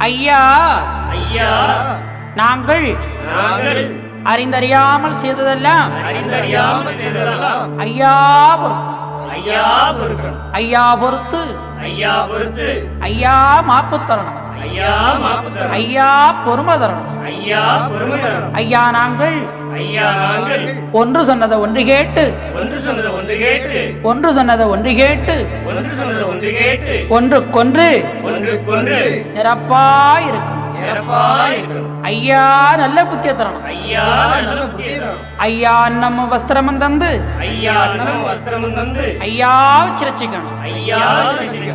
ஐயா. ஐயா. நாங்கள் நாங்கள் அறிந்தறியாமல் செய்ததெல்லாம் அறிந்தறியாமல் செய்ததெல்லாம் ஐயா ஐயா பொறுக்கணும் ஐயா பொறுத்து. ஐயா பொறுத்து. ஐயா மாப்பு தரணும். ஐயா மாப்பு ஐயா பொறுமை தரணும். ஐயா பொறுமை தரணும். ஐயா நாங்கள் ஒன்று சொன்னதை ஒன்று கேட்டு. ஒன்று சொன்னதை ஒன்று கேட்டு. ஒன்று சொன்னதை ஒன்று கேட்டு. ஒன்று சொன்னதை ஒன்று கேட்டு. ஒன்றுக்கொன்று ஒன்றுக்கொன்று நிரப்பா இருக்கும் சிறப்பா இருக்கணும் ஐயா நல்ல புத்திய தரணும். ஐயா நல்ல புத்தி தரணும். ஐயா நம்ம வஸ்திரமும் தந்து. ஐயா அன்னம் வஸ்திரமும் தந்து. ஐயா சிரச்சிக்கணும். ஐயா.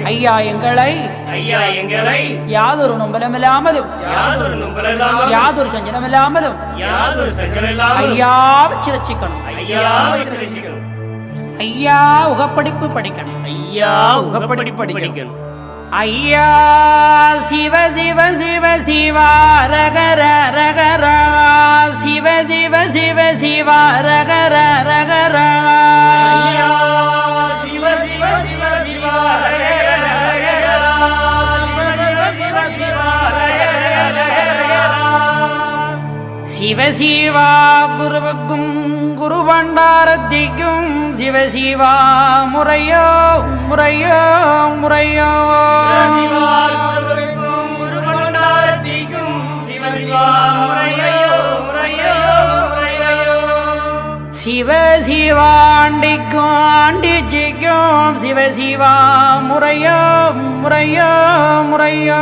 ஐயா எங்களை ஐயா எங்களை யாதொரு நம்பலமில்லாமலும். யாதொரு நம்பலாமல் யாதொரு சஞ்சலமில்லாமலும். யாதொரு சஞ்சலில்லாமல் ஐயா சிரச்சிக்கணும். ஐயா ரட்சிக்கணும். ஐயா உகப்படிப்பு படிக்கணும். ஐயா உகப்படி படிக்கணும். ஐயா சிவ சிவ சிவ சிவ ரகர ரகர சிவ சிவ சிவ சிவ ரகர ரகர சிவ சிவ. சிவ சிவா குருவுக்கும் குரு பண்டாரத்திக்கும் சிவ சிவா முறையோ முறையோ முறையோ. சிவா குருவிற்கும் குருவண்டாரத்திக்கும் சிவ சிவா முறையோ முறையோ முறையோ. சிவ சிவாண்டிக்கும் ஆண்டிச்சிக்கும் சிவ சிவா முறையோ முறையோ முறையோ.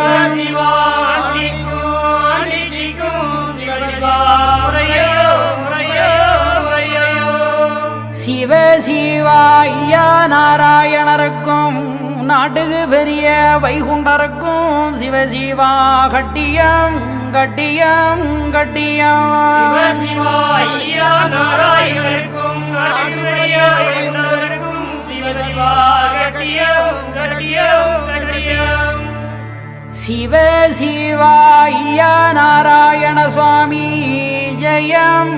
சிவ சிவா ஆண்டிக்கும் ஆண்டிச்சிக்கும் சிவ சிவா முறையோ முறையோ. சிவ சிவா நாராயணருக்கும் நாட்டுக்கு பெரிய வைகுண்டருக்கும் சிவ சிவா கட்டியம் கட்டியம் கட்டியம். சிவ நாராயணருக்கும் நாட்டுடைய சிவ சிவா கட்டியம் கட்டியம் கட்டியம். சிவ சிவா ஐயா நாராயண சுவாமி ஜெயம்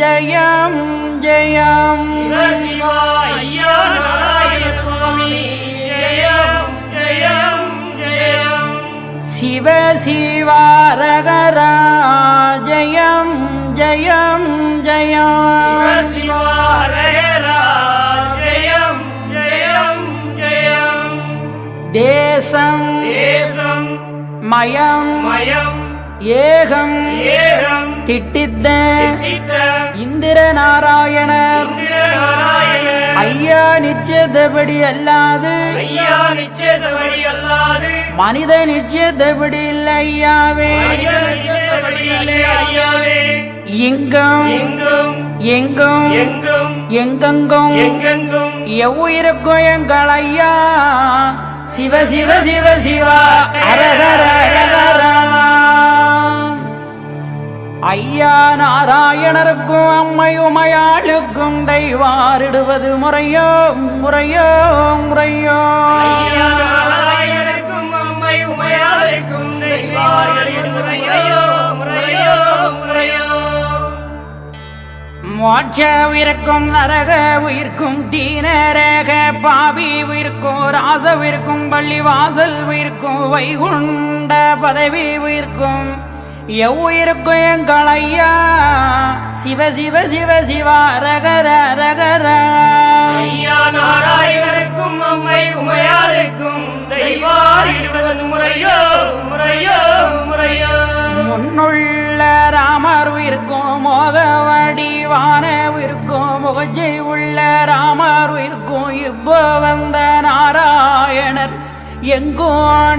ஜெயம் ஜெயம் சிவ சிவா ஐயா நாராயண சுவாமி ஜெயம் ஜெயம் ஜெயம் சிவ சிவா ரகரா ஜெயம் ஜெயம் சிவ ஜெயம் சிவா ஹரஹரா ஜெயம் ஜெயம் ஜெயம் தேசம் தேசம் மயம். மயம். ஏகம். ஏகம். திட்டித்த. திட்ட இந்திர நாராயணர் ஐயா நிச்சயத்தபடி அல்லாது. ஐயா நிச்சயத்தபடி அல்லாது. மனித நிச்சயத்தபடி இல்லை ஐயாவே. எங்கும். எங்கும். எங்கெங்கும். எவ்வுயிருக்கும் எங்கள் ஐயா. சிவ சிவ சிவ சிவா ஐயா நாராயணருக்கும் அம்மையுமையாளுக்கும் தெய்வாரிடுவது முறையோ முறையோ முறையோ. மோட்ச உயிர்க்கும் நரக உயிர்க்கும் தீனரக பாவி உயிர்க்கும் ராச உயிர்க்கும் பள்ளி வாசல் உயிர்க்கும் வைகுண்ட பதவி உயிர்க்கும். எவ்வுயிருக்கும் எங்கள் ஐயா சிவ சிவ சிவ சிவா ரகர ரகர ஐயா நாராயணருக்கும் அம்மை தெய்வாரிடுவதன் முறையோ முறையோ முறையோ. முன்னுள்ள ராமர் உயிர்க்கும் மோகவடி வந்த நாராயணர் எங்கோ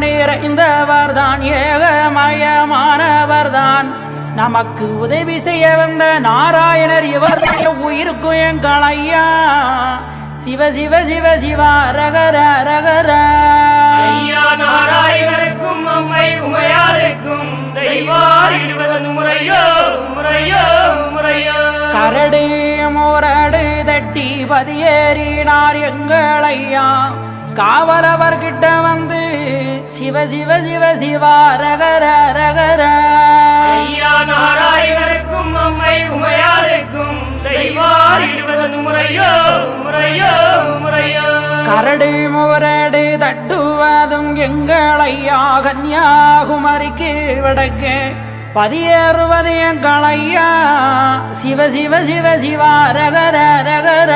நிறைந்தவர் தான் ஏகமயமானவர் தான் நமக்கு உதவி செய்ய வந்த நாராயணர் இவர் உயிருக்கும் எங்கள் ஐயா சிவ சிவ சிவ சிவா ரகர ரகர ஐயா நாராயணருக்கும் அம்மை தெய்வாரிடுவதன் முறையோ முறையோ முறையோ. கரடு தட்டி பதியேறினார் எங்களையா? காவலவர்கிட்ட வந்து சிவ சிவ சிவ சிவா ரகர ரகர நாராயணருக்கும் அம்மை உமையாளுக்கும் தெய்வாரிடுவதன் முறையோ. கரடு முரடு தட்டுவதும் எங்களையா? கன்னியாகுமரிக்கு வடக்கு பதியேறுவது எங்களையா சிவ சிவ சிவ சிவா ரகர ரகர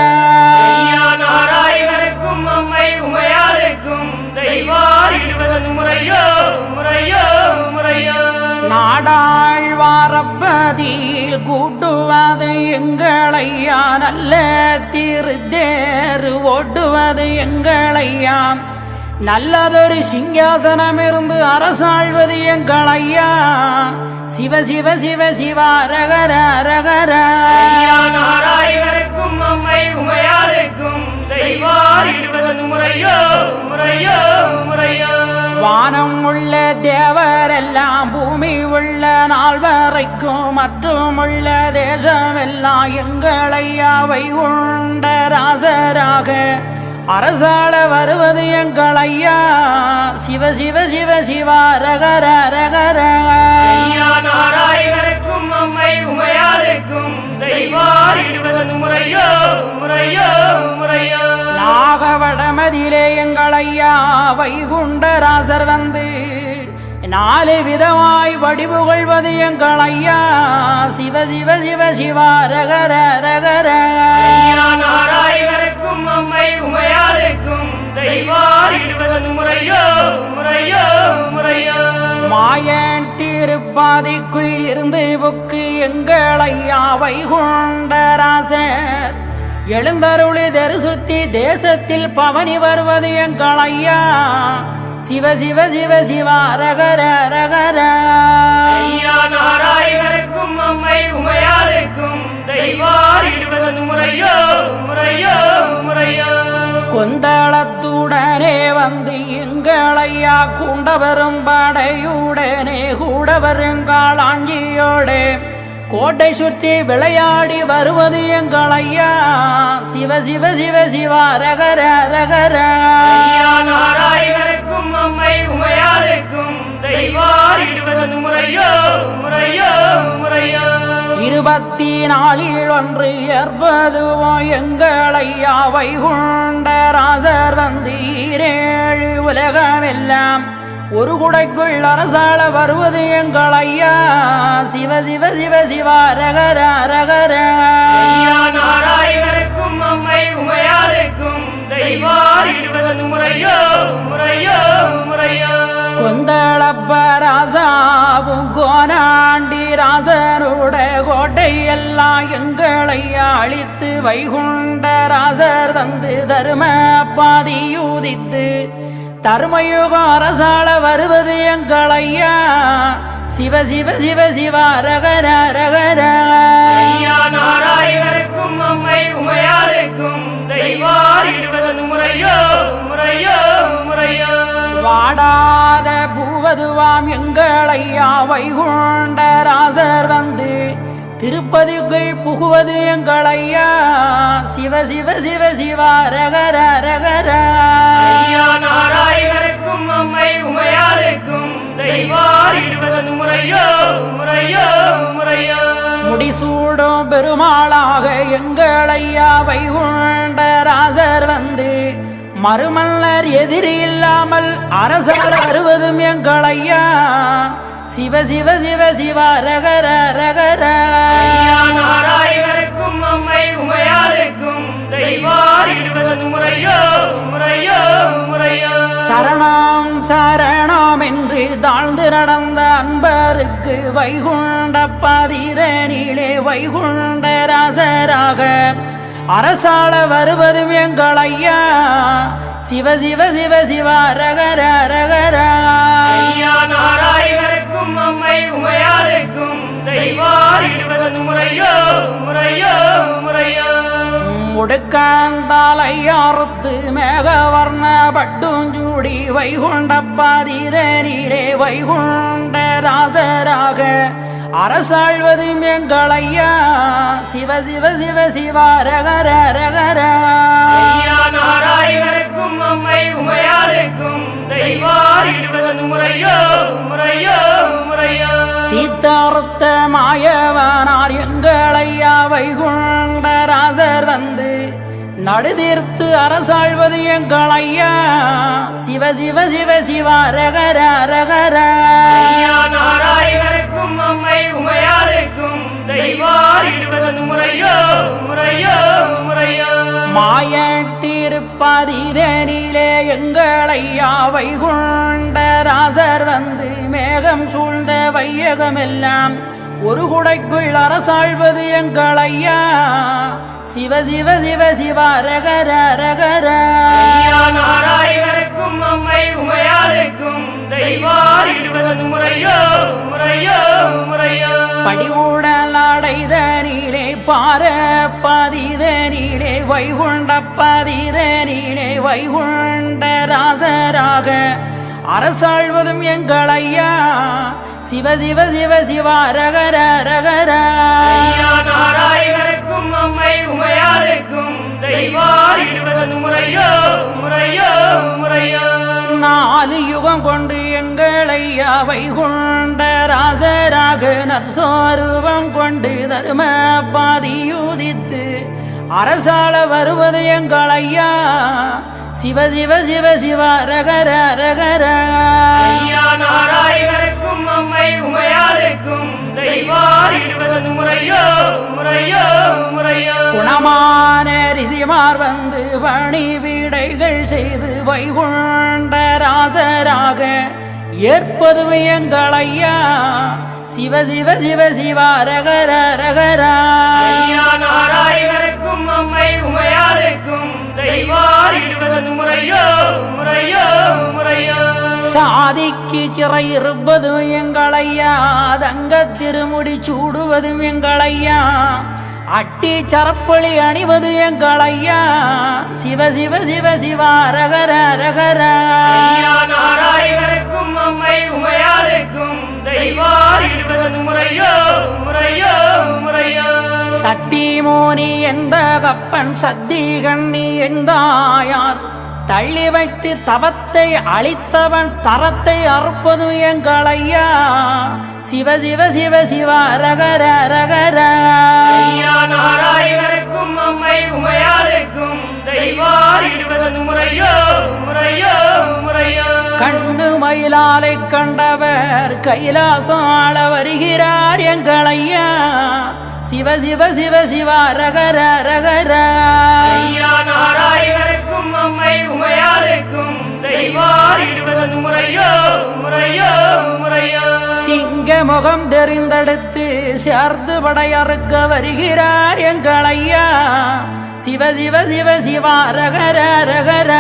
நாராயணருக்கும் அம்மை உமையாளுக்கும் முறையோ முறையோ முறையோ. நாடாழ்வாரப்பதியில் கூட்டுவது எங்களையா நல்ல திருத்தேறு ஓட்டுவது எங்களையா நல்லதொரு சிங்காசனம் இருந்து அரசாழ்வது எங்களையா சிவ சிவ சிவ சிவா ரகர ரகர ஐயா நாராயணருக்கும் அம்மை உமையாளுக்கும் முறையோ முறையோ முறையோ. வானம் உள்ள தேவரெல்லாம் பூமி உள்ள நாள் வரைக்கும் மற்றும் உள்ள தேசமெல்லாம் எங்களையா வைகுண்ட ராசராக அரசாள வருவது எங்களையா சிவ சிவ சிவ சிவா ரகர ரகர ஐயா நாராயணருக்கும் அம்மை உமையாளுக்கும் முறையோ முறையோ முறையோ. நாகவடமதிலே எங்களையா வைகுண்டராசர் வந்து நாலு விதமாய் வடிவுகொள்வது எங்களையா சிவ சிவ சிவ சிவா ரகர ரகர ஐயா நாராயணருக்கும் அம்மை தெய்வாரிடுவதன் முறையோ முறையோ முறையோ. மாயன் திருப்பாதைக்குள் இருந்து புக்கு எங்களையா வைகுண்டராசர் எழுந்தருளி தரிசுத்தி தேசத்தில் பவனி வருவது எங்களையா சிவ சிவ சிவ சிவா ரகர ரகர ஐயா நாராயணருக்கும் அம்மை உமையாளுக்கும் தெய்வாரிடுவதன் முறையோ முறையோ முறையோ. கொந்தளத்துடனே வந்து எங்களையா கூண்டவரும் படையுடனே கூட வருங்காளாஞ்சியோடு கோட்டை சுற்றி விளையாடி வருவது எங்களையா? சிவ சிவ சிவ சிவா ரகர ரகர ஐயா நாராயணருக்கும் அம்மை உமையாளுக்கும். தெய்வாரிடுவதன் முறையோ முறையோ முறையோ. இருபத்தி நாலில் ஒன்று ஏற்பதுவோ எங்களையா வைகுண்டராசர் வந்து ஈரேழு உலகமெல்லாம். ஒரு குடைக்குள் அரசாள வருவது எங்களையா சிவ சிவ சிவ சிவா ரகர ரகர ஐயா நாராயணருக்கும் அம்மை உமையாளுக்கும். தெய்வாரிடுவதன் முறையோ முறையோ முறையோ. கொந்தளப்ப ராசாவும் கோனாண்டி ராசருட கோட்டை எல்லாம் எங்களை அழித்து வைகுண்ட ராசர் வந்து தரும பாதியூதித்து தருமயுக அரசாள வருவது எங்களையா? சிவ சிவ சிவ சிவா ரகர ரகர நாராயணருக்கும் அம்மை உமையாளுக்கும் தெய்வாரிடுவதன் முறையோ முறையோ முறையோ. வாடாத பூவதுவாம் எங்களையா வைகுண்டராசர் வந்து திருப்பதிக்குள் புகுவது எங்களையா சிவ சிவ சிவ சிவா ரகர ரகர நாராயணருக்கும் அம்மை உமையாளுக்கும் தெய்வாரிடுவதன் முறையோ முறையோ முறையோ. முடிசூடும் பெருமாளாக எங்களையா வைகுண்டராசர் வந்து மறுமல்லர் எதிரி இல்லாமல் அரசர் வருவதும் எங்களையா. சிவ சிவ சிவ சிவா ரகர ரகர நாராயணருக்கும் அம்மை உமையாளுக்கும் தெய்வாரிடுவதன் முறையோ முறையோ முறையோ. சரணம் சரணம் என்று தாழ்ந்து நடந்த அன்பருக்கு வைகுண்ட பதிரனிலே வைகுண்ட ராசராக. அரசாள வருவதும் எங்களையா சிவ சிவ சிவ சிவ ரகர ரகர நாராயணருக்கும் அம்மை உமையாருக்கும் முறையோ முடுக்காந்தாலையாறுத்து மேகவர்ண பட்டுஞ்சூடி வைகுண்ட பதிரனிலே வைகுண்ட ராசராக அரசாழ்வதும் எங்களையா சிவ சிவ சிவ சிவா ரகர ரகர ஐயா நாராயணருக்கும் அம்மை உமையாளுக்கும் தெய்வாரிடுவதன் முறையோ முறையோ முறையோ. தீத்தார்த்த மாயவனார் எங்களையா வைகுண்டராசர் வந்து நடுதீர்த்து அரசாழ்வது எங்கள் ஐயா. சிவ சிவ சிவ சிவா ரகர ரகர நாராயணருக்கும் அம்மை உமையாளுக்கும் தெய்வாரிடுவது முறையோ முறையோ முறையோ. மாயத்தீர்ப்பதிதனிலே எங்கள் ஐயா வைகுண்ட ராசர் வந்து மேகம் சூழ்ந்த வையகமெல்லாம் ஒரு குடைக்குள் அரசாழ்வது எங்கள் ஐயா. சிவ சிவ சிவ சிவா ரகர ரகர நாராயணருக்கும் அம்மை உமையாளுக்கும் தெய்வாரிடுவது முறையோ முறையோ முறையோ. படிவுடலாடைதனிலே பார பதிதனிலே வைகுண்ட பதிதனிலே வைகுண்ட ராசராக. அரசாழ்வதும் எங்கள் ஐயா. சிவ சிவ சிவ சிவா ரகர ரகர நாராயணருக்கும் அம்மை தெய்வாரிடுவது முறையோ முறையோ முறையோ. நாலு யுகம் கொண்டு எங்கள் ஐயா வைகுண்ட ராசராக நற்சோருவம் கொண்டு தரும பாதியுதித்து அரசாள வருவது எங்கள் ஐயா. சிவ சிவ சிவ சிவ ரகர ரகர ஐயா நாராயணருக்கும் அம்மை உமையாளுக்கும் தெய்வாரிடுவது முறையோ முறையோ முறையோ. குணமான ரிசிமார் வந்து பணி வீடைகள் செய்து வைகுண்ட ராசராக ஏற்பது எங்கள் ஐயா. சிவ சிவ சிவ சிவா ரகர ரகரா நாராயணருக்கும் அம்மை உமையாளுக்கும் முறையோ முறையோ முறையோ. சாதிக்கு சிறை இருப்பதும் எங்கள் ஐயா. தங்க திருமுடி சூடுவதும் எங்கள் ஐயா. அட்டி சரப்பொழி அணிவது எங்கள் ஐயா சிவ சிவ சிவ சிவா ரகர ரகரா நாராயணருக்கும் அம்மை உமையாளுக்கும் முறையோ முறையோ முறையோ. சக்தி மோனி எந்த கப்பன் சத்தி கண்ணி எந்தாயார் தள்ளி வைத்து தவத்தை அழித்தவன் தரத்தை அறுப்பதும் எங்கள் ஐயா. சிவ சிவ சிவ சிவா ரகர ரகர நாராயணருக்கும் அம்மை உமையாளுக்கும் முறையோ முறையோ முறையோ. கண்ணு மயிலாலை கண்டவர் கைலாசம் ஆள வருகிறார் எங்கள் ஐயா. சிவ சிவ சிவ சிவா ரகர ரகர ஐயா அம்மை உமையாளுக்கும் தெய்வாரிடுவது முறையோ முறையோ முறையோ. சிங்க முகம் தெரிந்தெடுத்து சேர்ந்து படையறுக்க வருகிறார் எங்கள் ஐயா. சிவ சிவ சிவ சிவா ரகர ரகர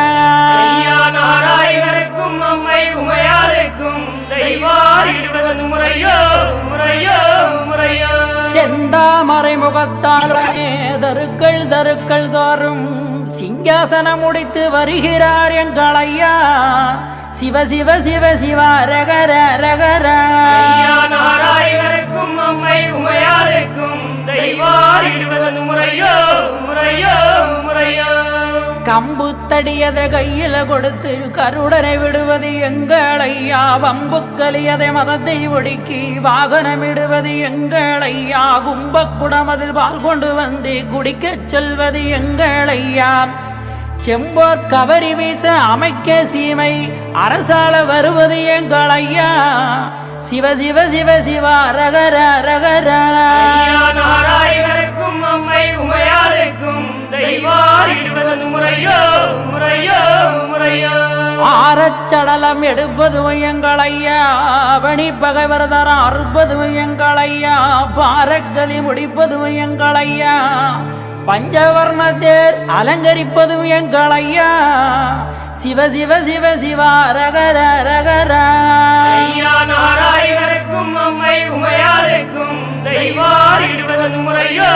நாராயணருக்கும் அம்மை உமையாளுக்கும் தெய்வாரிடுவது முறையோ முறையோ முறையோ. செந்தாமரை முகத்தால் தருக்கள் தருக்கள் தோறும் சிங்காசனம் முடித்து வருகிறார் எங்கள் ஐயா சிவ சிவ சிவ சிவா ரகர ரகர நாராயணருக்கும் அம்மை உமையாருக்கும் முறையோ முறையோ. கம்பு தடியதை கையில கொடுத்து கருடனை விடுவது எங்கள் ஐயா வம்பு கலியதை மதத்தை ஒடுக்கி வாகனமிடுவது எங்கள் ஐயா கும்பக்குடம் அதில் பால் கொண்டு வந்து குடிக்கச் சொல்வது எங்கள் ஐயா செம்போர் கவரி வீச அமைக்க சீமை அரசால வருவது எங்கள் ஐயா சிவ சிவ சிவ சிவா ரகர ரகர. நாராயணருக்கும் அம்மை உமையாளுக்கும் தெய்வாரிடுவது முறையோ முறையோ முறையோ. ஆரச்சடலம் எடுப்பது எங்கள் ஐயா பணி பகைவரதரம் அறுப்பது எங்கள் ஐயா பாரக்கலி முடிப்பது எங்கள் ஐயா பஞ்சவர்ண தேர் அலங்கரிப்பது எங்கள் ஐயா சிவ சிவ சிவ சிவா ரகர ரகர நாராயணருக்கும் அம்மை உமையாளுக்கும் முறையோ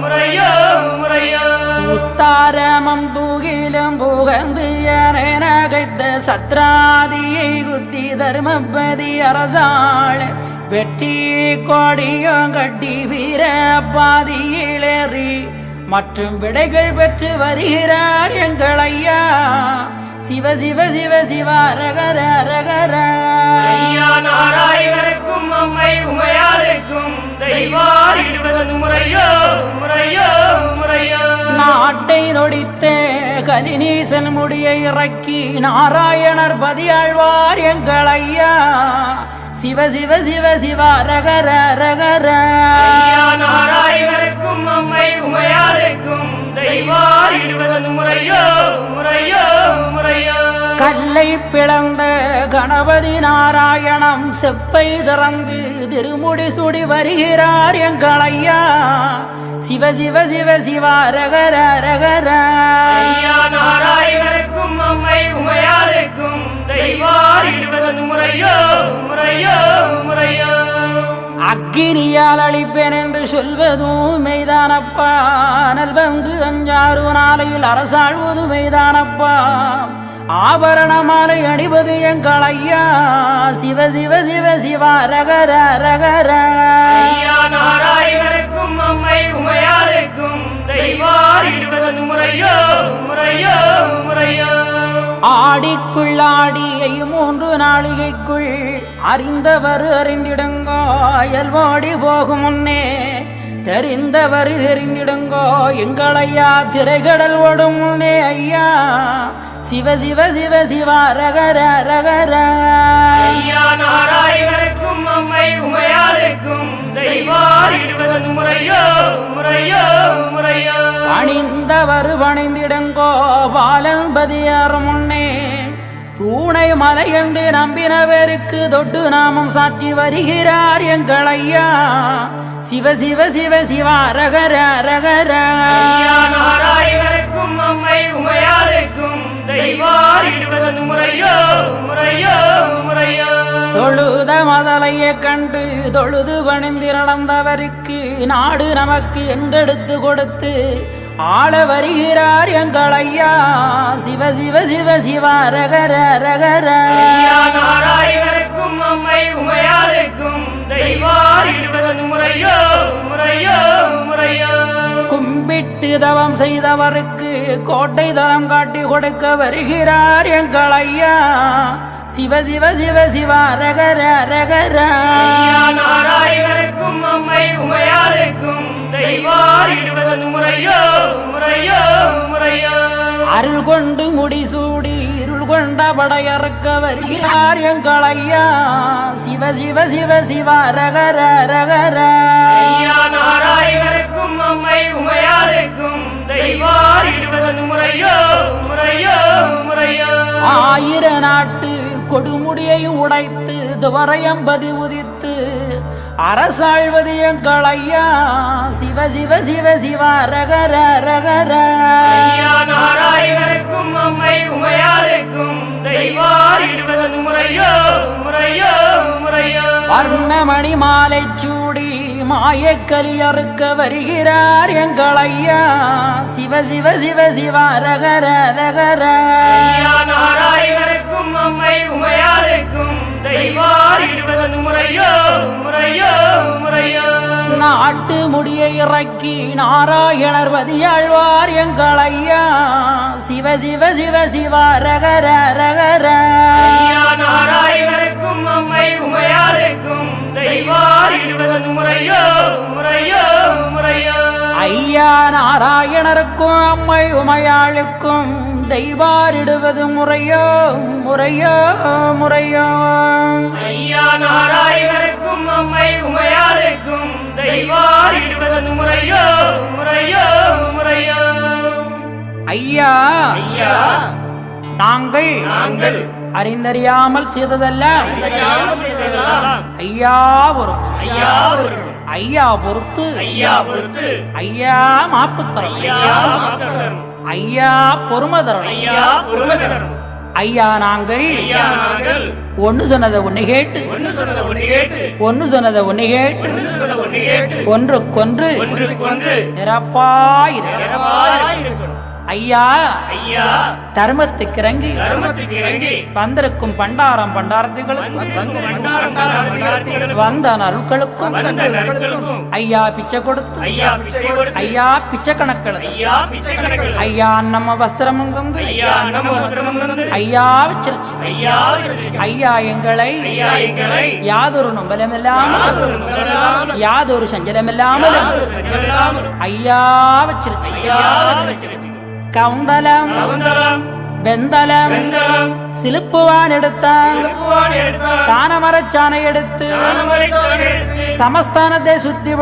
முறையோ முறையோ. உத்தாரமம் தூகிலும் புகந்து என நகைத்த சத்ராதியை குத்தி தர்மபதி அரசாள் வெற்றி கொடியும் கட்டி வீர பாதியிலேறி மற்றும் விடைகள் பெற்று வருகிறார் எங்கள் ஐயா. சிவ சிவ சிவ சிவ ரகர ரகர நாராயணருக்கும் அம்மை உமையாருக்கும் முறையோ முறையோ நாட்டை நொடித்தே கலினீசன் முடியை இறக்கி நாராயணர் பதியாழ்வார் எங்கள் ஐயா சிவ சிவ சிவ சிவ ரகர ரகர நாராயணருக்கும் அம்மை தெய்வாரிடுவது முறையோ முறையோ முறையோ. கல்லை பிளந்த கணபதி நாராயணம் செப்பை திறந்து திருமுடி சுடி வருகிறார் எங்கள் ஐயா சிவ சிவ சிவ சிவ ரகர ரகர நாராயணருக்கும் அம்மை உமையாளுக்கும் தெய்வாரிடுவது முறையோ முறையோ முறையோ. அக்கினியால் அழிப்பேன் என்று சொல்வதும் மெய்தானப்பா. நல்வந்து அஞ்சாறு நாளையில் அரசாழ்வது மெய்தானப்பா. ஆபரண மாலை அணிவது எங்கள் ஐயா சிவ சிவ சிவ சிவா ரகர ரகர அம்மை உமையாளுக்கும் தெய்வாரிடுவது முறையோ முறையோ முறையோ. ஆடிக்குள்ளாடி மூன்று நாளிகைக்குள் அறிந்தவர் அறிந்திடுங்கோ இயல்போடி போகும் முன்னே. தெரிந்தவர் தெரிந்திடுங்கோ எங்களையா திரைகடல் ஓடும் முன்னே ஐயா. சிவ சிவ சிவ சிவா ரகர ரகர நாராயணருக்கும் அம்மை உமையாளுக்கும் முறையோ முறையோ முறையோ. பணிந்தவர் பணிந்திடுங்கோ பாலன்பதியார் முன்னே. பூனை மலை என்று நம்பினவருக்கு தொட்டு நாமம் சாற்றி வருகிறார் எங்கள் ஐயா. சிவ சிவ சிவ சிவா ரகர ரகர நாராயணருக்கும் அம்மை உமையாளுக்கும் தெய்வாரிடுவது முறையோ முறையோ முறையோ. தொழுத மதலையை கண்டு தொழுது பணிந்து நடந்தவருக்கு நாடு நமக்கு என்றெடுத்து கொடுத்து ஆள வருகிறார் எங்கள் ஐயா. சிவ சிவ சிவ சிவா ரகர ரகர நாராயணருக்கும் அம்மை உமையாளுக்கும் தெய்வாரிடுவது முறையோ முறையோ முறையோ. கும்பிட்டு தவம் செய்தவருக்கு கோட்டை தரம் காட்டி கொடுக்க வருகிறார் எங்கள் ஐயா. சிவ சிவ சிவ சிவா ரகர ரகர ஐயா நாராயணருக்கும் அம்மை உமையாளுக்கும் தெய்வாரிடுவது முறையோ முறையோ முறையோ. அருள் கொண்டு முடிசூடி இருள் கொண்ட படையறுக்க வருகிறார் எங்கள் ஐயா. சிவ சிவ சிவ சிவா ரகர ரகர நாராயணருக்கும் அம்மை உமையாளுக்கும் தெய்வாரிடுவது முறையோ முறையோ முறையோ. ஆயிர நாட்டு கொடுமுடியை உடைத்து துவரையம்பதி உதித்து அரசாழ்வது எங்கள் ஐயா சிவ சிவ சிவ சிவா ரகர ரகர நாராயணருக்கும் அம்மை தெய்வாரிடுவது முறையோ முறையோ முறையோ. வர்ணமணி மாலை சூடி மாயக்கலி அறுக்க வருகிறார் எங்கள் ஐயா சிவ சிவ சிவ சிவா ரகர ரகர நாராயணருக்கும் அம்மை உமையாளுக்கும் தெய்வாரிடுவது முறையோ முறையோ முறையோ. நாட்டு முடியை இறக்கி நாராயணர் வதியாழ்வார் எங்கள் ஐயா சிவ சிவ சிவ சிவா ரகர ரகர ஐயா நாராயணருக்கும் அம்மை தெய்வாரிடுவது முறையோ முறையோ முறையோ. ஐயா நாராயணருக்கும் அம்மை உமையாளுக்கும் தெய்வாரிடுவது முறையோ முறையோ முறையோ. ஐயா நாராயணருக்கும் அம்மை உமையாளுக்கும் தெய்வாரிடுவது முறையோ முறையோ முறையோ. ஐயா ஐயா நாங்கள் நாங்கள் அறிந்தறியாமல் செய்ததெல்லாம் ஐயா பொறுப்பு. ஐயா பொறுப்பு. ஐயா பொறுத்து ஐயா பொறுத்து ஐயா மாப்புத்தரம் ஐயா ஐயா பொறுமதரம் ஐயா பொறுமதரம் ஐயா நாங்கள் ஐயா நாங்கள் ஒன்னு சொன்னதை ஒன்னு கேட்டு. ஒன்று கேட்டு. ஒன்னு சொன்னதை கேட்டு. ஒன்றுக்கொன்று ஒன்றுக்கு ஐயா ஐயா தர்மத்துக்கு இறங்கி தர்மத்துக்கு இறங்கி வந்திருக்கும் பண்டாரம் பண்டாரத்திகளுக்கும் வந்து நற்களுக்கும் ஐயா பிச்சை கொடுத்து ஐயா ஐயா பிச்சை கணக்கெழுது ஐயா பிச்சை கணக்கு ஐயா நம்ம வஸ்திரமும் தந்து ஐயா வச்சிருச்சு ஐயா எங்களை யாதொரு நொம்பலமில்லாமல் யாதொரு சஞ்சலமில்லாமல் ஐயா வச்சிருச்சு ஐயா வச்சிருச்சு. கவுந்தலம் கவுந்தலம் வெந்தலம் வெந்தலம் சிலுப்புவான் எடுத்தான் சிலுப்புவான் எடுத்தார் தானமரச்சானை எடுத்து தானமரைச்சான் எடுத்து சமஸ்தானத்தை சுத்தி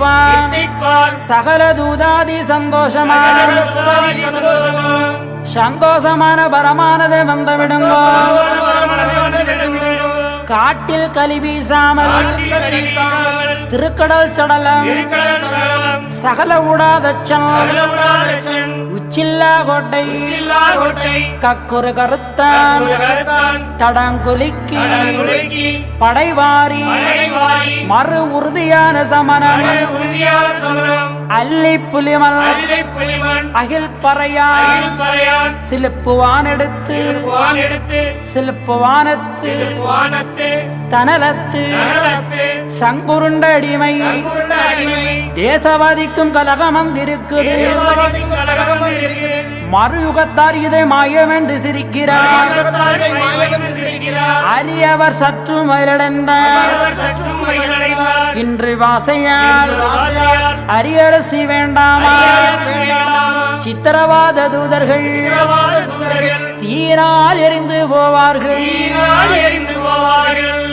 தித்திப்பான் சகல தூதாதி சந்தோஷமா? சகல துதாதி சந்தோஷமா? சந்தோஷமான பரமானதை வந்தவிடுங்கோ. காட்டில் கலி வீசாமல் திருக்கடல் சடலம் சகல சகலவுடாதச்சன் உச்சில்லா கோட்டை கக்குறு கருத்தான் தடங்குலுக்கி படைவாரி மறு உறுதியான சமணம் அல்லி புலிமல் அகில் பறையான் சிலுப்புவான் எடுத்து வான் எடுத்து சிலுப்புவானத்து வானத்து தனலத்து சங்குருண்ட அடிமை. தேசவாதிக்கும் கலகம் வந்திருக்குது மறுயுகத்தார் இதை மாயம் என்று சிரிக்கிறார். அரியவர் சற்று மயிலடைந்தார் இன்று வாசையார் அரியரசி வேண்டாமா? சித்திரவாத தூதர்கள் தீரால் எரிந்து போவார்கள் எரிந்து போவார்கள்.